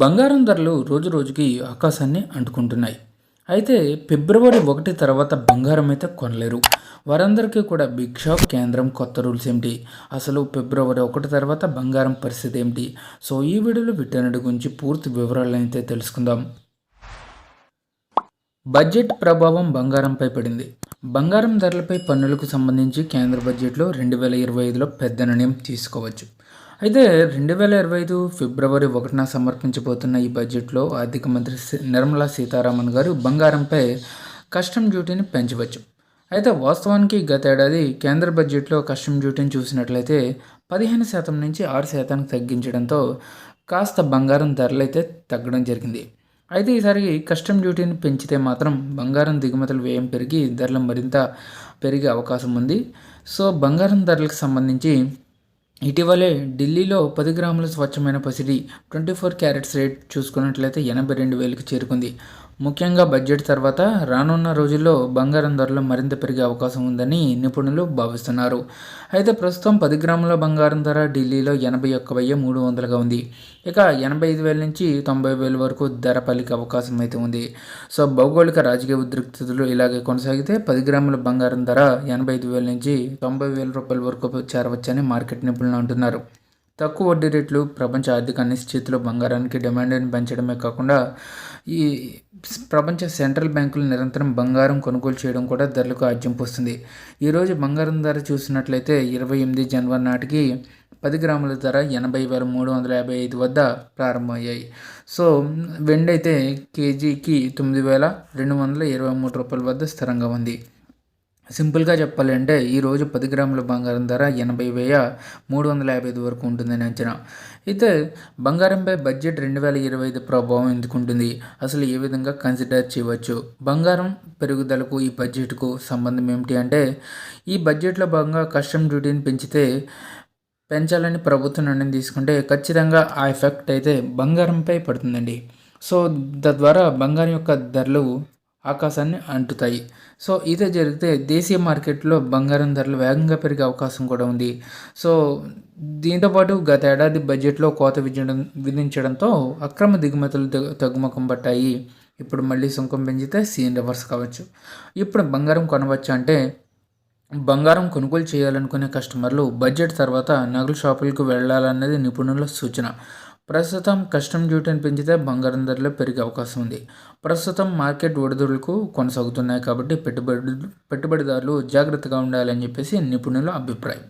బంగారం ధరలు రోజు రోజుకి ఆకాశాన్ని అంటుకుంటున్నాయి. అయితే ఫిబ్రవరి ఒకటి తర్వాత బంగారం అయితే కొనలేరు. వారందరికీ కూడా బిగ్ షాప్ కేంద్రం కొత్త రూల్స్ ఏమిటి? అసలు ఫిబ్రవరి ఒకటి తర్వాత బంగారం పరిస్థితి ఏమిటి? సో ఈ వీడియోలో వీటన్నిటి గురించి పూర్తి వివరాలు అయితే తెలుసుకుందాం. బడ్జెట్ ప్రభావం బంగారంపై పడింది. బంగారం ధరలపై పన్నులకు సంబంధించి కేంద్ర బడ్జెట్లో రెండు వేల ఇరవై ఐదులో పెద్ద నిర్ణయం తీసుకోవచ్చు. అయితే రెండు వేల ఇరవై ఐదు ఫిబ్రవరి ఒకటిన సమర్పించబోతున్న ఈ బడ్జెట్లో ఆర్థిక మంత్రి నిర్మలా సీతారామన్ గారు బంగారంపై కస్టమ్ డ్యూటీని పెంచవచ్చు. అయితే వాస్తవానికి గతేడాది కేంద్ర బడ్జెట్లో కస్టమ్ డ్యూటీని చూసినట్లయితే పదిహేను శాతం నుంచి ఆరు శాతానికి తగ్గించడంతో కాస్త బంగారం ధరలు అయితే తగ్గడం జరిగింది. అయితే ఈసారి కస్టమ్ డ్యూటీని పెంచితే మాత్రం బంగారం దిగుమతుల వ్యయం పెరిగి ధరలు మరింత పెరిగే అవకాశం ఉంది. సో బంగారం ధరలకు సంబంధించి ఇటీవలే ఢిల్లీలో పది గ్రాముల స్వచ్ఛమైన పసిడి ట్వంటీ ఫోర్ క్యారెట్స్ రేట్ చూసుకున్నట్లయితే ఎనభై రెండు వేలకు చేరుకుంది. ముఖ్యంగా బడ్జెట్ తర్వాత రానున్న రోజుల్లో బంగారం ధరలు మరింత పెరిగే అవకాశం ఉందని నిపుణులు భావిస్తున్నారు. అయితే ప్రస్తుతం పది గ్రాముల బంగారం ధర ఢిల్లీలో ఎనభై ఒక్క వెయ్యి మూడు వందలుగా ఉంది. ఇక ఎనభై ఐదు వేల నుంచి తొంభై వేల వరకు ధర పలికే అవకాశం అయితే ఉంది. సో భౌగోళిక రాజకీయ ఉద్రిక్తతలు ఇలాగే కొనసాగితే పది గ్రాముల బంగారం ధర ఎనభై ఐదు వేల నుంచి తొంభై వేల రూపాయల వరకు చేరవచ్చని మార్కెట్ నిపుణులు అంటున్నారు. తక్కువ వడ్డీ రేట్లు ప్రపంచ ఆర్థిక అనిశ్చితిలో బంగారానికి డిమాండ్ని పెంచడమే కాకుండా ఈ ప్రపంచ సెంట్రల్ బ్యాంకులు నిరంతరం బంగారం కొనుగోలు చేయడం కూడా ధరలకు ఆజ్యం పోస్తుంది. ఈరోజు బంగారం ధర చూసినట్లయితే ఇరవై ఎనిమిది జనవరి నాటికి పది గ్రాముల ధర ఎనభై వేల మూడు వందల యాభై ఐదు వద్ద ప్రారంభమయ్యాయి. సో వెండి అయితే కేజీకి తొమ్మిది వేల రెండు వందల ఇరవై మూడు రూపాయల వద్ద స్థిరంగా ఉంది. సింపుల్గా చెప్పాలంటే ఈరోజు పది గ్రాముల బంగారం ధర ఎనభై వేల మూడు వందల యాభై ఐదు వరకు ఉంటుందని అంచనా. అయితే బంగారంపై బడ్జెట్ రెండు వేల ఇరవై ఐదు ప్రభావం ఎందుకు ఉంటుంది? అసలు ఏ విధంగా కన్సిడర్ చేయవచ్చు? బంగారం పెరుగుదలకు ఈ బడ్జెట్కు సంబంధం ఏమిటి అంటే ఈ బడ్జెట్లో భాగంగా కస్టమ్ డ్యూటీని పెంచితే పెంచాలని ప్రభుత్వం నిర్ణయం తీసుకుంటే ఖచ్చితంగా ఆ ఎఫెక్ట్ అయితే బంగారంపై పడుతుందండి. సో తద్వారా బంగారం యొక్క ధరలు ఆకాశాన్ని అంటుతాయి. సో ఇదే జరిగితే దేశీయ మార్కెట్లో బంగారం ధరలు వేగంగా పెరిగే అవకాశం కూడా ఉంది. సో దీంతోపాటు గత ఏడాది బడ్జెట్లో కోత విధించడం విధించడంతో అక్రమ దిగుమతులు తగ్గు- తగ్గుముఖం పట్టాయి. ఇప్పుడు మళ్ళీ సుంకం పెంచితే సీన్ రివర్స్ కావచ్చు. ఇప్పుడు బంగారం కొనవచ్చు అంటే బంగారం కొనుగోలు చేయాలనుకునే కస్టమర్లు బడ్జెట్ తర్వాత నగలు షాపులకు వెళ్ళాలన్నది నిపుణుల సూచన. ప్రస్తుతం కస్టమ్ డ్యూటీని పెంచితే బంగారం ధరలు పెరిగే అవకాశం ఉంది. ప్రస్తుతం మార్కెట్ ఒడిదుడుకు కొనసాగుతున్నాయి కాబట్టి పెట్టుబడి పెట్టుబడిదారులు జాగ్రత్తగా ఉండాలని చెప్పేసి నిపుణుల అభిప్రాయం.